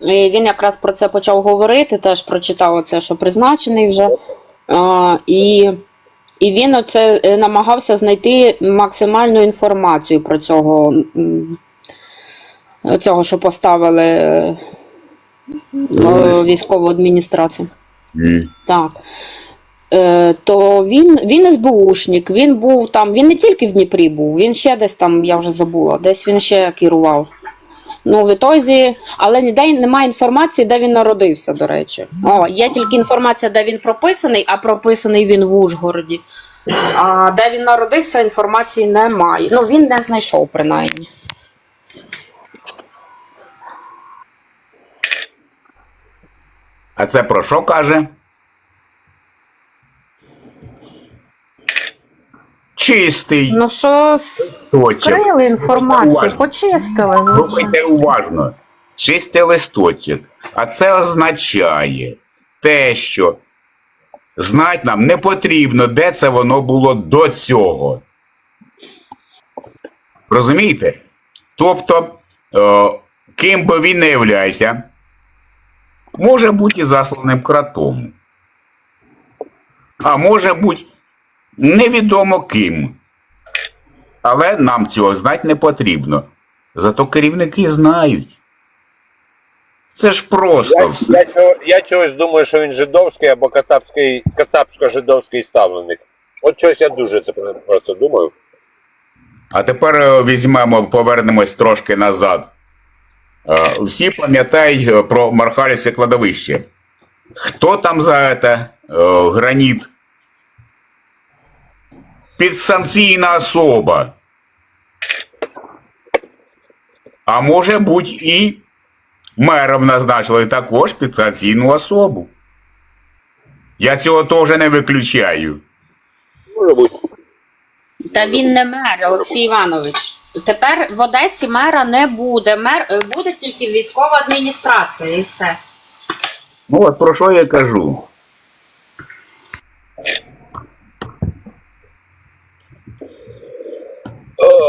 І він якраз про це почав говорити, теж прочитав оце, що призначений вже. А, і, і він оце е, намагався знайти максимальну інформацію про цього, цього що поставили е, військову адміністрацію. Так. Е, то він, він СБУшник, він був там, він не тільки в Дніпрі був, він ще десь там, я вже забула, десь він ще керував. Ну, в ітозі, але ніде немає інформації, де він народився, до речі. О, є тільки інформація, де він прописаний, а прописаний він в Ужгороді. А де він народився, інформації немає. Ну, він не знайшов, принаймні. А це про що каже? Чистий. Ну що, точок. скрили інформацію, Уважно. почистили. ну що? Слухайте уважно. Чистий листочок. А це означає те, що знать нам не потрібно, де це воно було до цього. Розумієте? Тобто, е, ким би він не являвся, може бути засланим кротом. А може бути невідомо ким. Але нам цього знати не потрібно. Зато керівники знають. Це ж просто Я, все. я, чого- я чогось думаю, що він жидовський або кацапський, кацапсько-жидовський ставленик. От чогось я дуже це про це думаю. А тепер е, візьмемо, повернемось трошки назад. Е, Всі пам'ятають е, про Мархалівське кладовище. Хто там за це граніт? Підсанкційна особа. А може бути і мером назначили також підсанкційну особу. Я цього теж не виключаю. Може бути. Та він не мер, Олексій Іванович. Тепер в Одесі мера не буде. Мер е, буде тільки військова адміністрація і все. Ну от про що я кажу.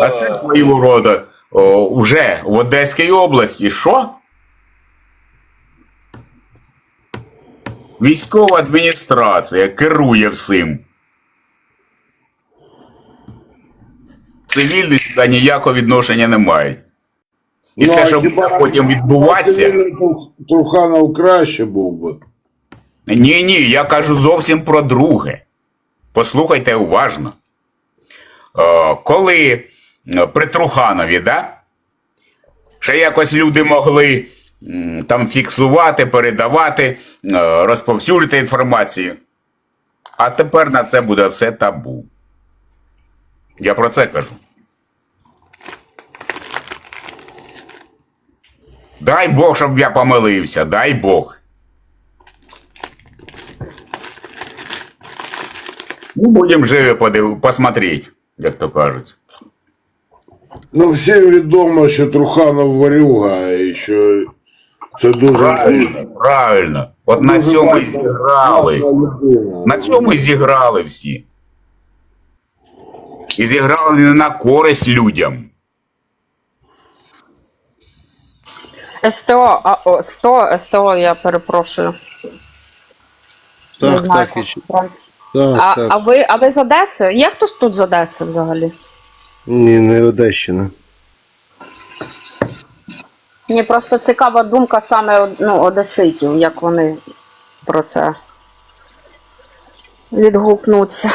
А це свого роду о, вже в Одеській області що? Військова адміністрація керує всім. Цивільні сюди ніякого відношення не мають. І Ну, те, що буде потім відбуватися. Цивільний Труханов краще був би. Ні, ні, я кажу зовсім про друге. Послухайте уважно. Е, коли е, при Труханові, да? ще якось люди могли там фіксувати, передавати, е, розповсюджувати інформацію. А тепер на це буде все табу. Я про це кажу. Дай Бог, щоб я помилився, дай Бог. Ну, будемо живі подив... посмотреть, як то кажуть. Ну, всім відомо, що Труханов варюга, і що це дуже Правильно, правильно. От на дуже цьому і зіграли. На цьому і зіграли всі. І зіграли не на користь людям. СТО, а, о, 100, СТО, я перепрошую. Не Так, знаю, так, і так, а, так. а, ви, а ви з Одеси? Є хтось тут з Одеси взагалі? Ні, не Одещина. Мені просто цікава думка саме ну, одеситів, як вони про це відгукнуться.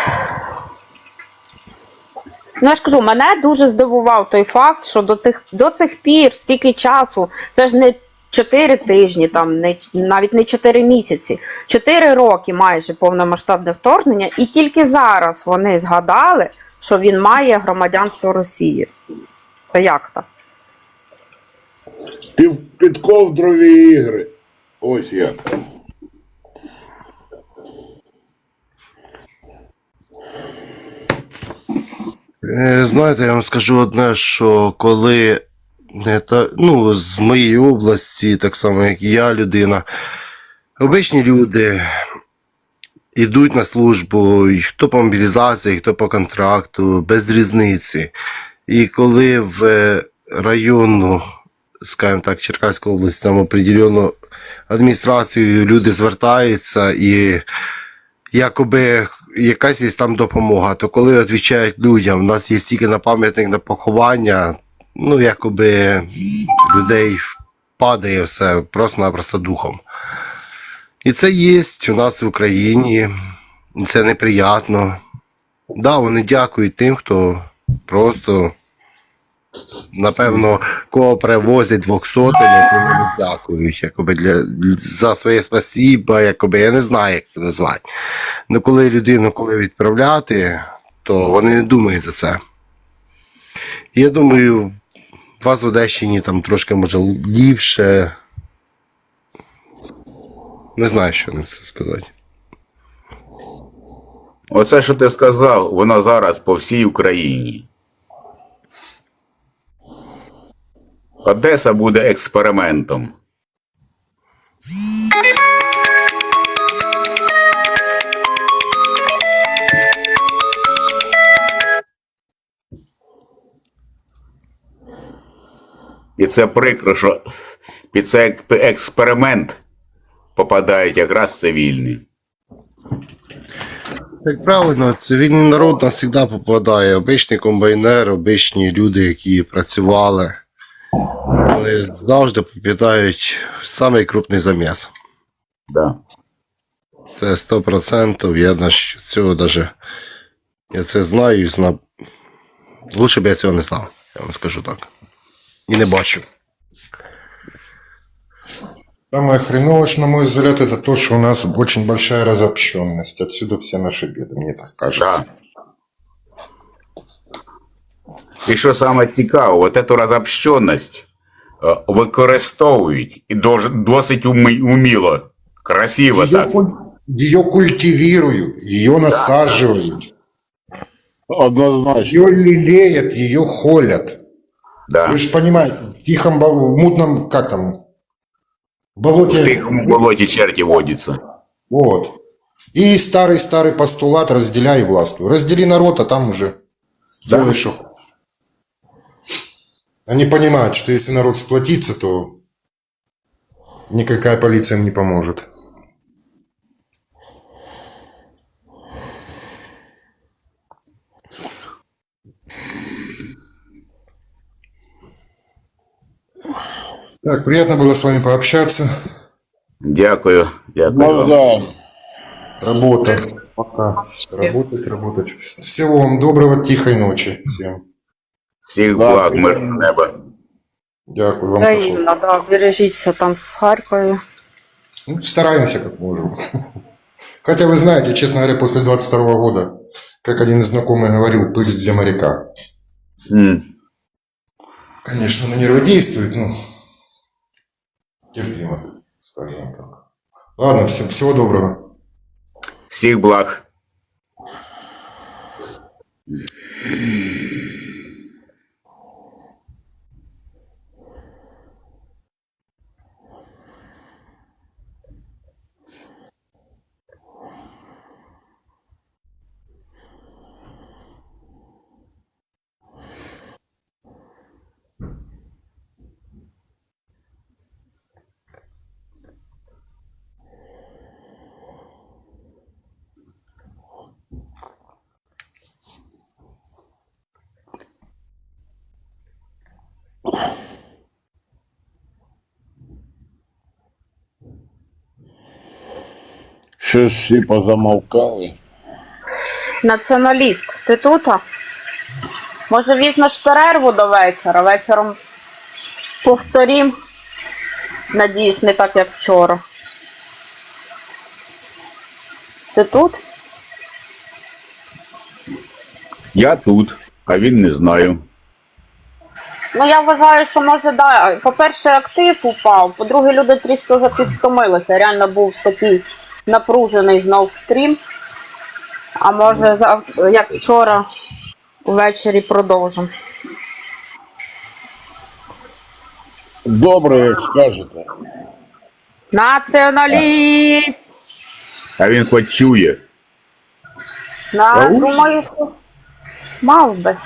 Ну, я ж кажу, мене дуже здивував той факт, що до, тих, до цих пір, стільки часу, це ж не 4 тижні, там, не, навіть не 4 місяці, 4 роки майже повномасштабне вторгнення, і тільки зараз вони згадали, що він має громадянство Росії. Це як так? Пів підковдрові ігри. Ось як. Е, Знаєте, я вам скажу одне, що коли та, ну, з моєї області, так само як і я, людина, обичні люди йдуть на службу, і хто по мобілізації, хто по контракту, без різниці. І коли в е, районну скажімо так, Черкаська область, там определенно адміністрацією люди звертаються і якоби якась є там допомога. То коли відповідають людям, у нас є стільки на пам'ятник на поховання, ну якоби людей падає все просто-напросто духом. І це є у нас в Україні, це неприємно. Да, вони дякують тим, хто просто, напевно, кого привозять двохсотими, то вони дякують якоби для, за своє спасіба, якоби я не знаю, як це назвати. Ну, коли людину коли відправляти, то вони не думають за це. Я думаю, у вас в Одещині там трошки може ліпше. Не знаю, що на це сказати. Оце, що ти сказав, воно зараз по всій Україні. Одеса буде експериментом. І це прикро, що під цей експеримент попадають якраз цивільні. Так правильно, цивільний народ нас завжди попадає. Обичний комбайнер, обичні люди, які працювали. Вони завжди попадають в самий крупний заміс. Да. Це 100%. Я наш цього даже. Я це знаю і знав. Лучше б я цього не знав, я вам скажу так. І не бачу. Самое хреновое, на мой взгляд, это то, что у нас очень большая разобщенность. Отсюда все наши беды, мне так кажется. І що саме цікаво, от цю розобщеність е, використовують і дож- досить умі- уміло, красиво Ее, так. куль- ее культивируют, ее насаживают, Однозначно. ее лелеют, ее холят. Да. Вы же понимаете, в тихом, бол- в мутном, как там, в болоте, тихому болоті черті водяться. вот. И старый-старый постулат «разделяй и властвуй». Раздели народ, а там уже Да. делай, что. Они понимают, что если народ сплотится, то никакая полиция им не поможет. Так, приятно было с вами пообщаться. Дякую. Дякую. вам. Навзаєм. Работа. Пока. Работать, работать. Всего вам доброго, тихой ночи всем. Всіх Да, благ, приємно. мирного неба. Дякую вам. також. Взаємно, да, бережіться там в Харкові. Ну, стараемся как можем. Хотя вы знаете, честно говоря, после 22 года, как один знакомый говорил, пыль для моряка. М. Конечно, на нервы действует, но терпимо, скажем так. Ладно, всем, всего доброго. Всех благ. Щось всі позамовкали. Націоналіст, ти тут? Може візьмеш перерву до вечора? Вечором повторім. Надіюсь, не так, як вчора. Ти тут? Я тут, а він не знаю. Ну я вважаю, що може да. По-перше, актив упав, по-друге, люди трішки вже підстомилися. Реально був такий напружений знов стрім. А може, як вчора ввечері продовжимо. Добре, як скажете. Націоналіст! А він хоч чує. На, думаю, що мав би.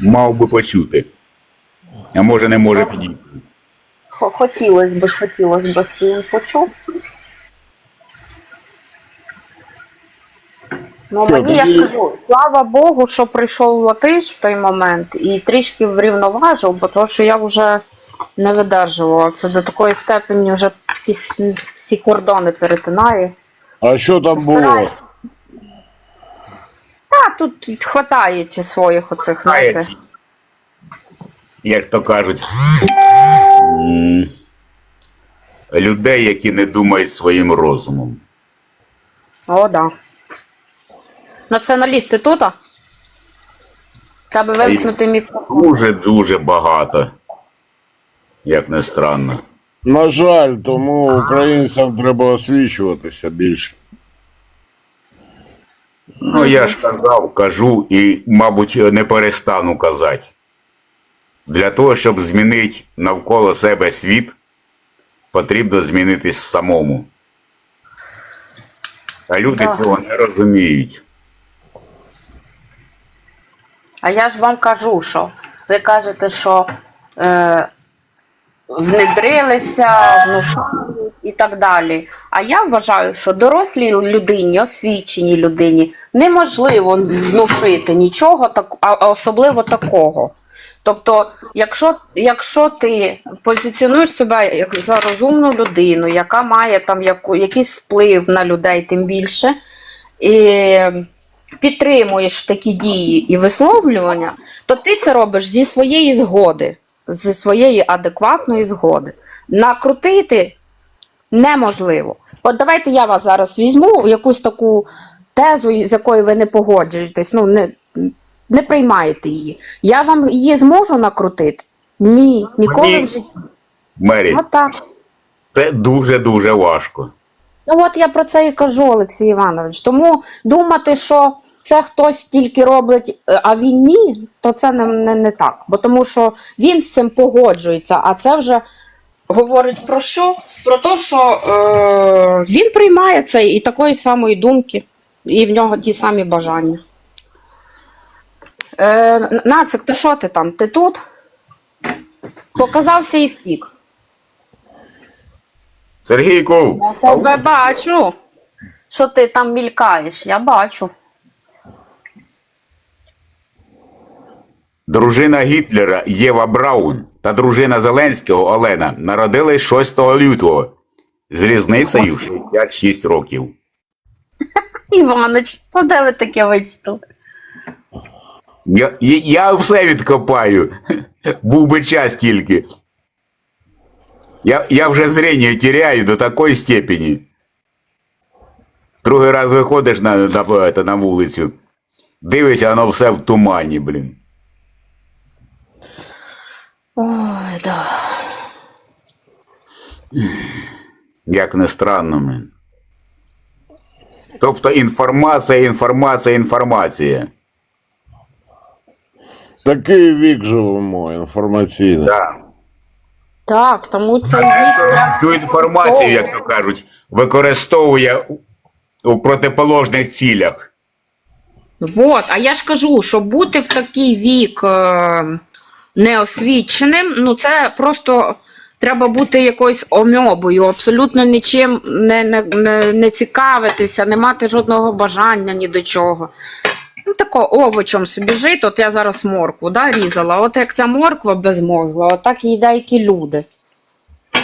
Мав би почути. А може не може підійти. Хо- Хотілося б, хотілося б, що він почув. Ну, Що, мені я ж кажу, слава Богу, що прийшов Латиш в той момент і трішки врівноважив, бо то, що я вже не видержувала. Це до такої степені вже якісь всі кордони перетинає. А що там було? Та тут хватає своїх оцих, знаєте. Як то кажуть, людей, які не думають своїм розумом. О, да. Націоналісти тут? Треба вимкнути мікрофон. Дуже-дуже багато. Як не странно. На жаль, тому українцям треба освічуватися більше. Ну, я ж казав, кажу і, мабуть, не перестану казати. Для того, щоб змінити навколо себе світ, потрібно змінитись самому. А люди Да. цього не розуміють. А я ж вам кажу, що ви кажете, що е, внедрилися, внушають і так далі. А я вважаю, що дорослій людині, освіченій людині неможливо внушити нічого, так, а особливо такого. Тобто, якщо, якщо ти позиціонуєш себе як за розумну людину, яка має там яку, якийсь вплив на людей, тим більше, і підтримуєш такі дії і висловлювання, то ти це робиш зі своєї згоди, зі своєї адекватної згоди. Накрутити неможливо. От давайте я вас зараз візьму якусь таку тезу, з якою ви не погоджуєтесь, ну не, не приймаєте її. Я вам її зможу накрутити? Ні, ніколи Ні. в житті. Мері, От так. це дуже-дуже важко. Ну от я про це і кажу, Олексій Іванович. Тому думати, що це хтось тільки робить, е, а він ні, то це не, не, не так. Бо тому що він з цим погоджується, а це вже говорить про що? Про те, що е, він приймає це і такої самої думки, і в нього ті самі бажання. Е, Нацик, ти що ти там? Ти тут? Показався і втік. Сергійку, Я тебе бачу, що ти там мількаєш, я бачу. дружина Гітлера Єва Браун та дружина Зеленського Олена народились 6 лютого з різницею 66 років. Іванич, то де ви таке вичитали? Я, я, я все відкопаю. Був би час тільки. Я, я вже зрення теряю до такої степені. Другий раз виходиш на, на, на, на вулицю, дивишся, воно все в тумані, блін. Ой, да. Як не странно, блін. Тобто інформація, інформація, інформація. Такий вік живемо інформаційний. Да. Так, тому цей вік. Цю інформацію, як то кажуть, використовує у- у протиположних цілях. Вот, а я ж кажу, що бути в такий вік е, неосвіченим, ну це просто треба бути якоюсь омьобою, абсолютно нічим не, не, не, не цікавитися, не мати жодного бажання ні до чого. Ну, тако овочем собі жити, от я зараз моркву да, різала. От як ця морква безмозгла, отак і деякі люди.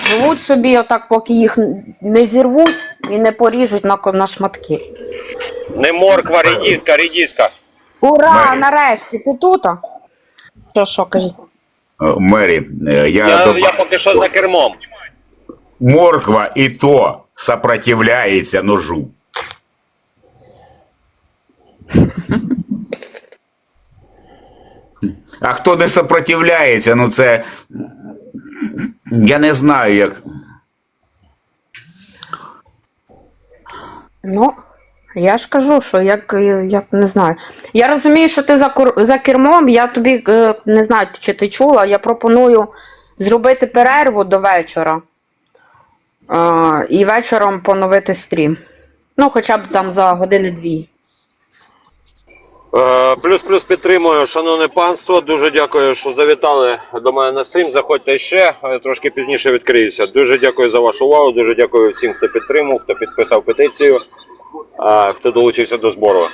Живуть собі, отак, поки їх не зірвуть і не поріжуть на, на шматки. Не морква, рідіска, рідіска. Ура! Мері. Нарешті ти тут? Що, що, кажіть? Е, Мері, е, я, Я, добав- я поки що за кермом. морква і то сопротивляється ножу. А хто не сопротивляється, ну це. Я не знаю, як. Ну, я ж кажу, що як, як не знаю. Я розумію, що ти за, кур- за кермом, я тобі е, не знаю, чи ти чула, я пропоную зробити перерву до вечора. Е, і вечором поновити стрім. Ну, хоча б там за години-дві. Е, Плюс-плюс підтримую, шановне панство. Дуже дякую, що завітали до мене на стрім. Заходьте ще, е, трошки пізніше відкриюся. Дуже дякую за вашу увагу. Дуже дякую всім, хто підтримав, хто підписав петицію, е, хто долучився до збору.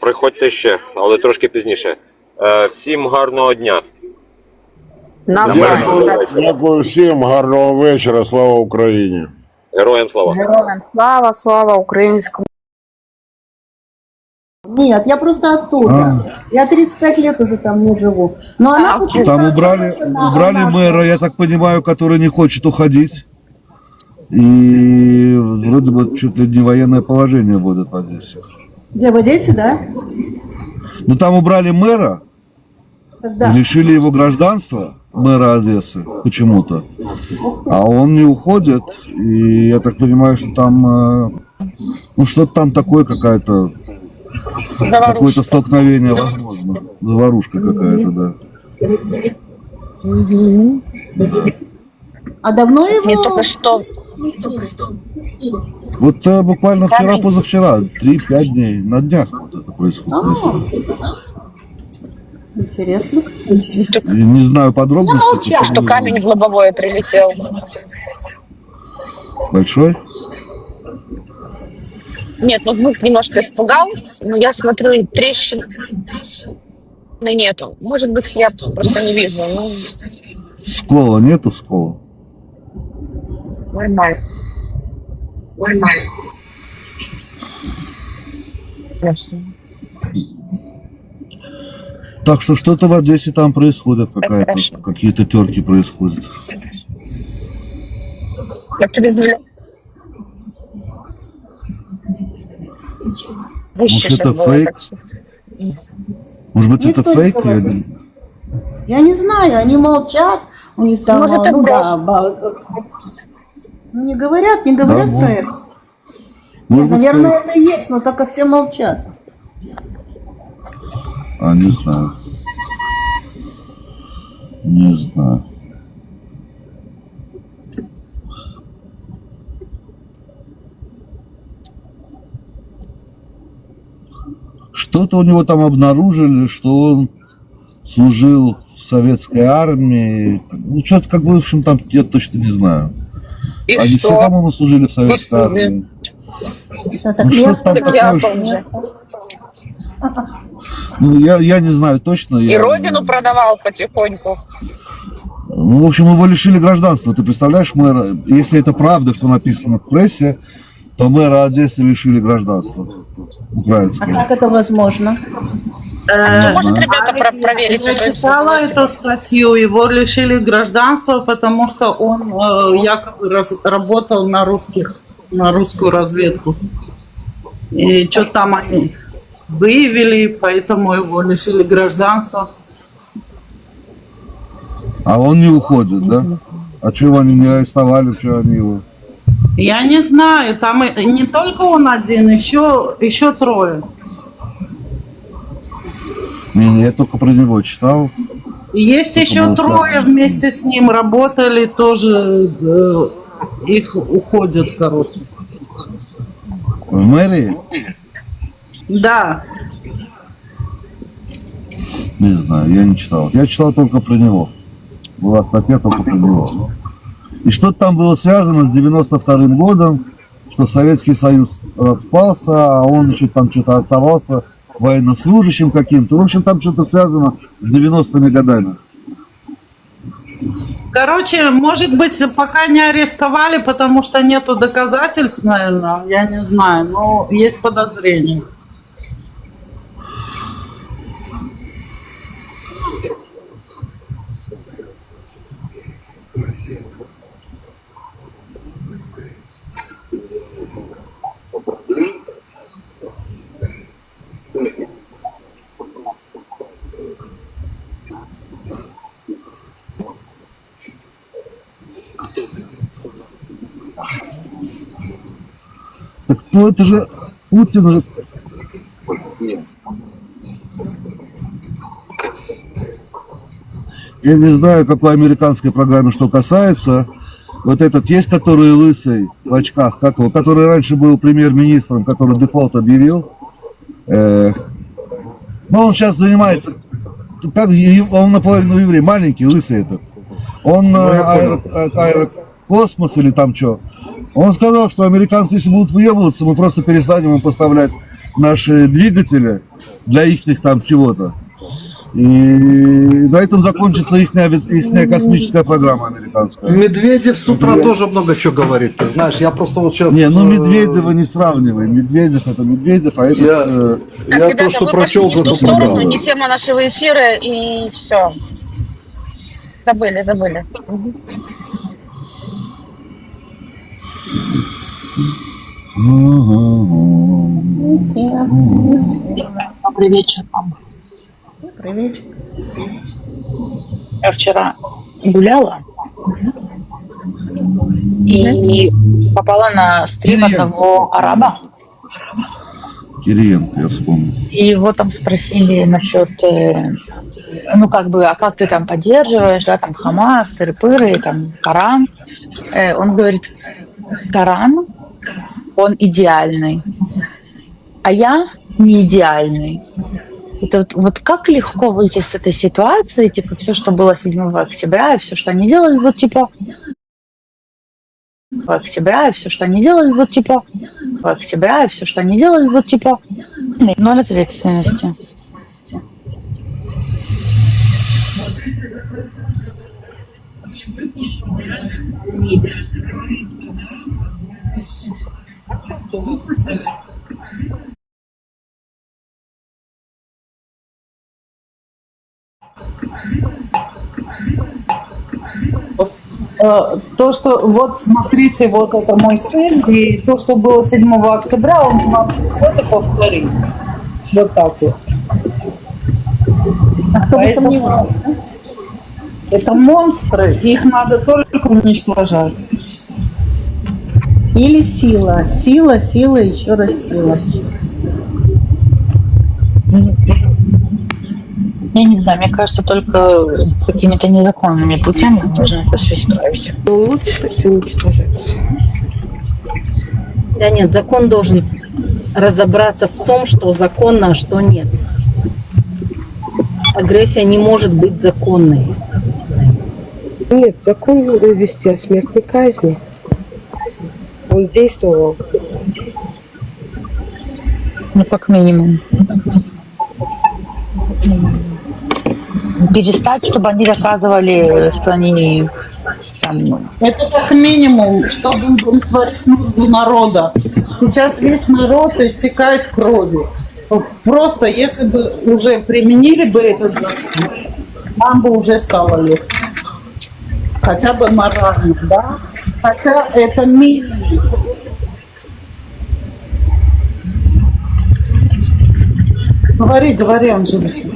Приходьте ще, але трошки пізніше. Всім гарного дня. Навзаєм. Дякую. Дякую всім, гарного вечора, слава Україні. Героям слава! Героям слава, слава українському. Нет, я просто оттуда. Я 35 лет уже там не живу. Но она почему-то Там убрали, на убрали нашу- мэра, я так понимаю, который не хочет уходить. И вроде бы чуть ли не военное положение будет в Одессе. Где, в Одессе, да? Но там убрали мэра, Когда? лишили его гражданства, мэра Одессы, почему-то. А он не уходит, и я так понимаю, что там, э, ну что-то там такое какая-то, какое-то столкновение возможно. Заварушка какая-то, да. А давно его... Мне только что Вот э, буквально вчера, позавчера, 3-5 дней, на днях вот это происходит. А, Интересно. И Не знаю подробностей. Замолчал. что камень в лобовое прилетел. Большой? Нет, ну звук немножко испугал, но я смотрю, и трещин нету. Может быть, я просто не вижу. Ну, Скола нету скола? нормально. Нормально. Ясно. Так что что-то в Одессе там происходит, какая-то, какие-то терки происходят. Так через миллион. Может, это фейк? Может быть, это фейк? Я не- Я не знаю, они молчат. У них там, Может, это ну да, ну, не говорят, не говорят Да, про это. Может Нет, наверное, фейк. это есть, но только все молчат. А, не знаю. Не знаю. Что-то у него там обнаружили, что он служил в советской армии. Ну, что-то как в общем, там я точно не знаю. И Они все, что? по-моему, служили в советской армии. Так Ну, что там такое? же. Ну, я, я не знаю точно. И я- родину продавал потихоньку. Ну, в общем, его лишили гражданства. Ты представляешь, мэра, если это правда, что написано в прессе, то мэра Одессы лишили гражданства А украинского. как это возможно? Ну, может, ребята про- проверить Я эту читала эту статью, его лишили гражданства, потому что он э, якобы раз- работал на русских, на русскую разведку. И что там они выявили, поэтому его лишили гражданства. А он не уходит, да? А чего они не арестовали, чего они его? Я не знаю, там не только он один, еще, еще трое. Не, не, я только про него читал. Есть Только еще трое правильный. вместе с ним работали, тоже э, их уходят, короче. В мэрии? Да, Не знаю, я не читал. Я читал только про него. Была статья только про него. И что-то там было связано с 92 годом, что Советский Союз распался, а он еще там что-то оставался военнослужащим каким-то. В общем, там что-то связано с 90-ми годами. Короче, может быть, пока не арестовали, потому что нету доказательств, наверное, я не знаю, но есть подозрения. Так ну это же Путин же... Я не знаю, какой американской программе что касается. Вот этот есть, который лысый в очках, как его, который раньше был премьер-министром, который дефолт объявил. Э, Но он сейчас занимается, как он наполовину еврей, маленький, лысый этот. Он Ну, аэро- аэрокосмос или там что. Он сказал, что американцы, если будут выебываться, мы просто перестанем им поставлять наши двигатели для их там чего-то. И на этом закончится их, космическая программа американская. Медведев с утра тоже много чего говорит, ты знаешь, я просто вот сейчас... Не, ну э, Медведева не сравнивай. Медведев это Медведев, а это... Я, э, Так, я ребята, то, что вы прочел, не в ту сторону, не тема нашего эфира, и все. Забыли, забыли. Добрый вечер вам. Привет. Я вчера гуляла и попала на стрим одного араба. Кириенко, я вспомнил. И его там спросили насчет, э, ну как бы, а как ты там поддерживаешь, да, там Хамас, тыры-пыры, там Коран. Э, он говорит, Коран, он идеальный, а я не идеальный. Это вот, вот как легко выйти с этой ситуации, типа все, что было 7 октября, и все, что они делали, вот типа октября, и все, что они делали, вот типа октября, и все, что они делали, вот типа ноль ответственности. Э, То, что вот смотрите, вот это мой сын, и то, что было 7 октября, он вам это повторит. Вот так вот. Поэтому это монстры, их надо только уничтожать. Или сила. Сила, сила, еще раз сила. Я не знаю, мне кажется, только какими-то незаконными путями можно это все исправить. лучше и уничтожать. Да нет, закон должен разобраться в том, что законно, а что нет. Агрессия не может быть законной. Нет, закон надо ввести о смертной казни. Он действовал. Ну, как минимум. Перестать, чтобы они доказывали, что они там, ну, Это как минимум, чтобы удовлетворить нужды народа. Сейчас весь народ истекает кровью. Просто если бы уже применили бы этот закон, нам бы уже стало легче. Хотя бы морально, да? Хотя это це мій. Говори, говори, Анжелика.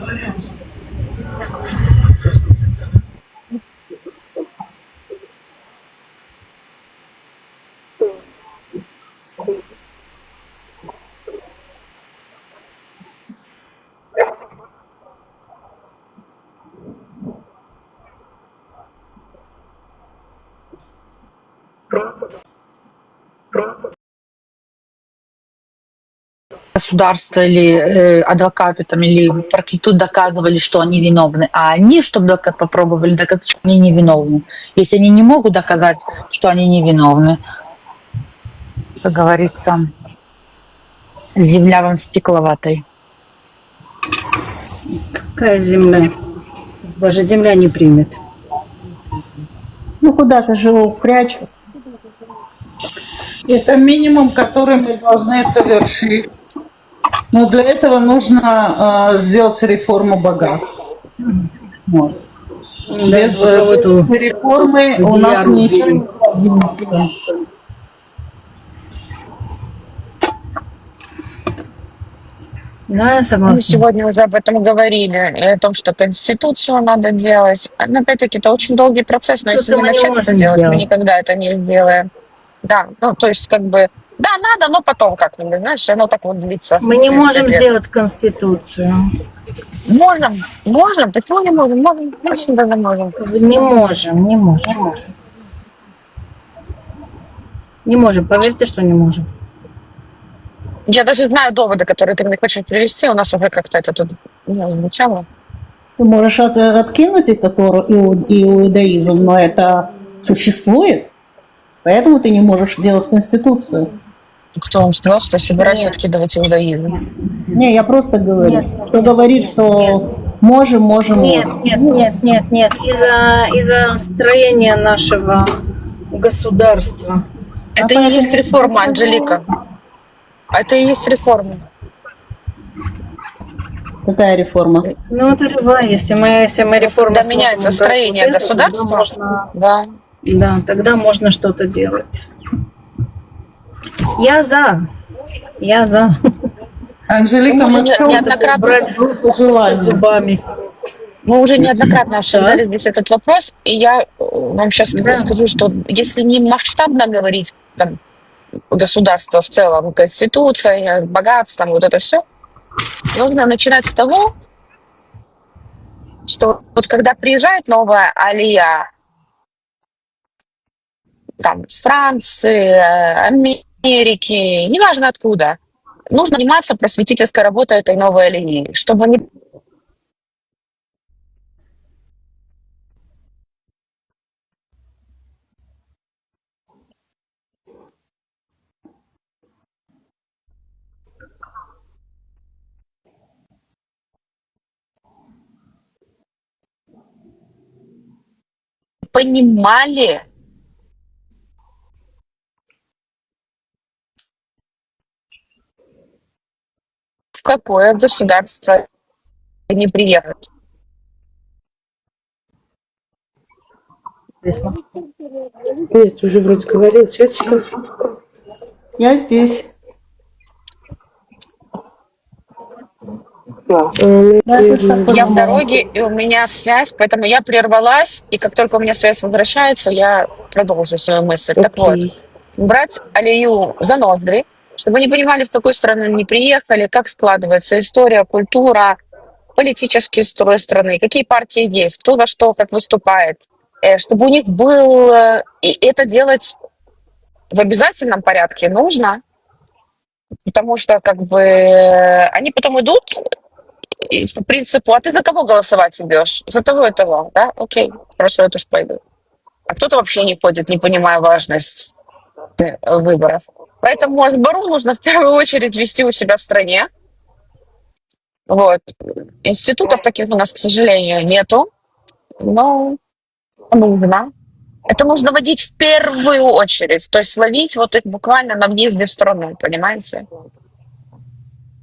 Государство или э, адвокаты там или прокетут доказывали, что они виновны, а они, чтобы дока- попробовали доказать, что они невиновны. Если они не могут доказать, что они невиновны, как говорится, земля вам стекловатой. Какая земля? Даже земля не примет. Ну, куда-то же его прячут. Это минимум, который мы должны совершить. Но для этого нужно э, сделать реформу богатства. Вот. Без вот э, эту реформы у нас ничего не продвинется. Да, я Мы согласна. сегодня уже об этом говорили, и о том, что Конституцию надо делать. Но опять-таки это очень долгий процесс, но если Конституцию не мы не начать это можем делать, мы никогда это не сделаем. Да, ну то есть как бы, да, надо, но потом как-нибудь, знаешь, оно так вот длится. Мы не 70 можем лет. сделать конституцию. Можем, можем, почему не можем? Можем, очень даже можем. Не можем, не можем. Не можем, поверьте, что не можем. Я даже знаю доводы, которые ты мне хочешь привести. У нас уже как-то это тут не звучало. Ты можешь от- откинуть это Тору и иу- и иудаизм, но это существует. Поэтому ты не можешь сделать конституцию. Кто вам сказал, что я собираюсь откидывать иудаизм? Не, я просто говорю. Кто говорит, что можем, можем, Нет, можем. нет, нет, нет, нет. Из-за из-за строения нашего государства. Это и есть реформа, Анжелика. Это и есть реформа. Какая реформа? Ну, это любая, если мы, если мы реформу сможем меняется строение вот это, тогда государства, можно- да. да, тогда можно что-то делать. Я за. Я за. Анжелика, Мы уже не- неоднократно Брать в руку желание. зубами. Мы уже неоднократно обсуждали здесь этот вопрос, и я э, вам сейчас Да. скажу, что если не масштабно говорить там, государство в целом, конституция, богатство, вот это все, нужно начинать с того, что вот когда приезжает новая алия, там, с Франции, э, Америки, неважно откуда, нужно заниматься просветительской работой этой новой алии, чтобы они понимали, в какое государство они приехать. Нет, уже вроде говорил, Светочка. Я здесь. Э, Да, я в дороге, и у меня связь, поэтому я прервалась, и как только у меня связь возвращается, я продолжу свою мысль. Так вот, брать алию за ноздри, чтобы они понимали, в какую страну они приехали, как складывается история, культура, политический строй страны, какие партии есть, кто во что как выступает, э, чтобы у них был... э, И это делать в обязательном порядке нужно, потому что как бы они потом идут и по принципу, а ты за кого голосовать идешь? За того и того, да? Окей, хорошо, я тоже пойду. А кто-то вообще не ходит, не понимая важность э, выборов. Поэтому сбору нужно в первую очередь вести у себя в стране. Вот. Институтов таких у нас, к сожалению, нету, но нужно. Это нужно водить в первую очередь, то есть ловить вот их буквально на въезде в страну, понимаете?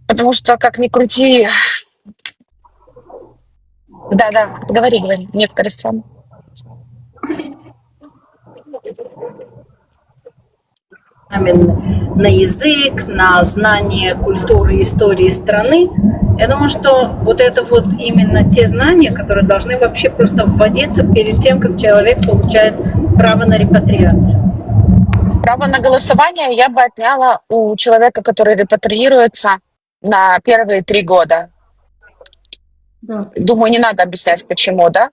Потому что, как ни крути... Да-да, говори, говори, нет, Користан. На язык, на знание культуры и истории страны. Я думаю, что вот это вот именно те знания, которые должны вообще просто вводиться перед тем, как человек получает право на репатриацию. Право на голосование я бы отняла у человека, который репатриируется на первые три года. Да. Думаю, не надо объяснять, почему, да?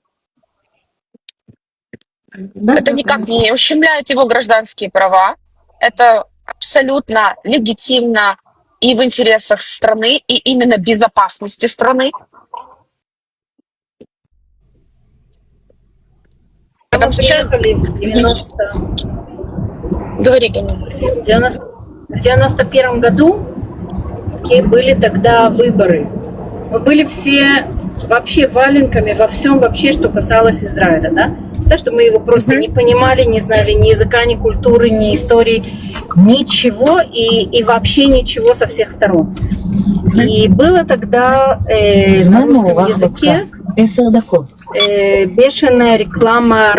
Да, Это да, никак не ущемляет его гражданские права. Это абсолютно легитимно и в интересах страны, и именно безопасности страны. Потому что. Приехали в 90 Говори. В 90 в 91 году какие были тогда выборы. Мы были все вообще валенками во всем вообще, что касалось Израиля, да? Так что мы его просто не понимали, не знали ни языка, ни культуры, ни истории, ничего и, и вообще ничего со всех сторон. И было тогда э, на русском языке э, бешеная реклама